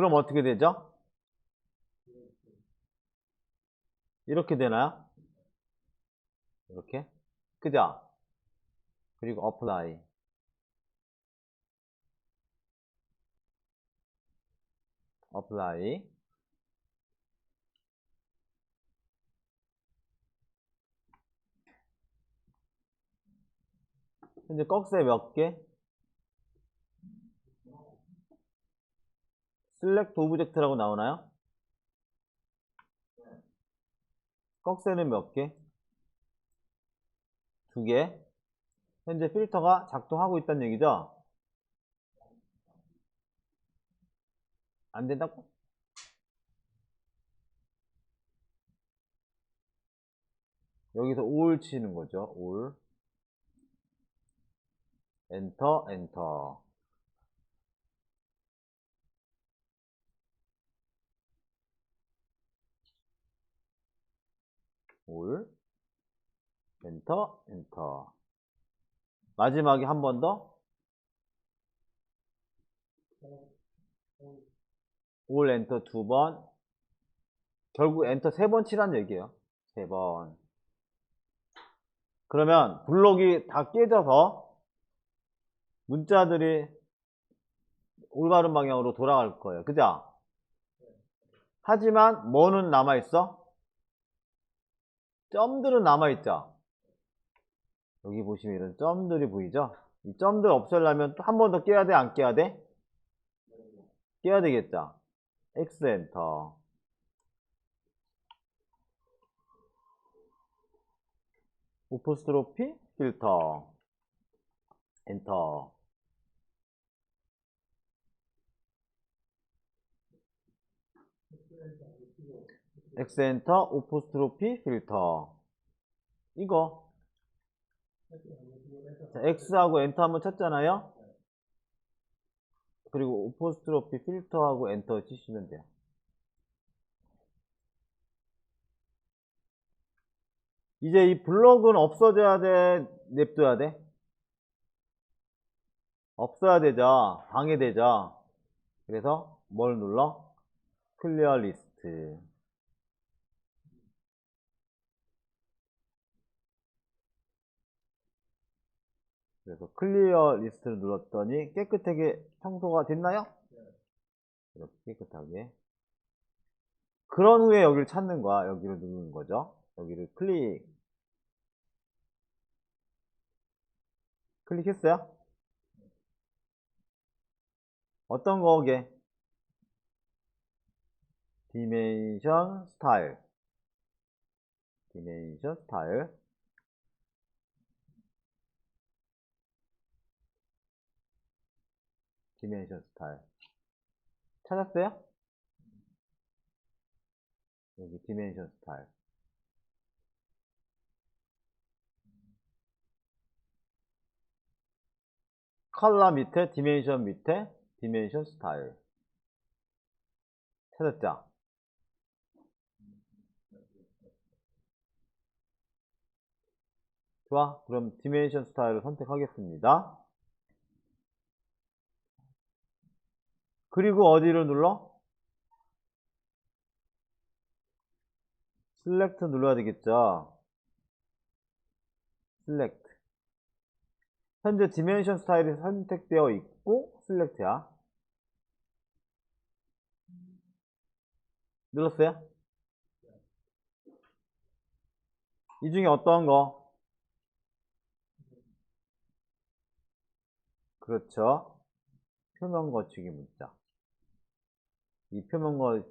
그럼 어떻게 되죠? 이렇게 되나요? 이렇게? 그죠? 그리고 apply. apply. 현재 꺽쇠 몇 개? Select object라고 나오나요? 꺽쇠는 몇 개? 두 개. 현재 필터가 작동하고 있다는 얘기죠? 안 된다고? 여기서 all 치는 거죠. all. 엔터, 엔터. All. 엔터, 엔터. 마지막에 한 번 더. 올 엔터 두 번. 결국 엔터 세 번 치란 얘기예요. 세 번. 그러면 블록이 다 깨져서 문자들이 올바른 방향으로 돌아갈 거예요. 그죠? 하지만 뭐는 남아있어? 점들은 남아있죠? 여기 보시면 이런 점들이 보이죠? 이 점들 없애려면 또 한 번 더 깨야 돼? 안 깨야 돼? 깨야 되겠죠? X 엔터. 오포스트로피 필터. 엔터. 엔터 오포스트로피 필터. 이거 자, X하고 엔터 한번 쳤잖아요. 그리고 오포스트로피 필터하고 엔터 치시면 돼요. 이제 이 블록은 없어져야 돼, 냅둬야 돼? 없어야 되죠. 방해되죠. 그래서 뭘 눌러? 클리어 리스트. 그래서 클리어 리스트를 눌렀더니 깨끗하게 청소가 됐나요? 이렇게 깨끗하게. 그런 후에 여기를 찾는 거야. 여기를 누르는 거죠. 여기를 클릭. 클릭했어요? 어떤 거게? 디멘션 스타일. 디멘션 스타일. 디멘션 스타일. 찾았어요? 여기 디멘션 스타일. 컬러 밑에 디멘션 밑에 디멘션 스타일. 찾았죠? 좋아. 그럼 디멘션 스타일을 선택하겠습니다. 그리고 어디를 눌러? select 눌러야 되겠죠. select. 현재 디멘션 스타일이 선택되어 있고 select야. 눌렀어요? 이 중에 어떤 거? 그렇죠. 표면 거치기 문자. 이 표면 거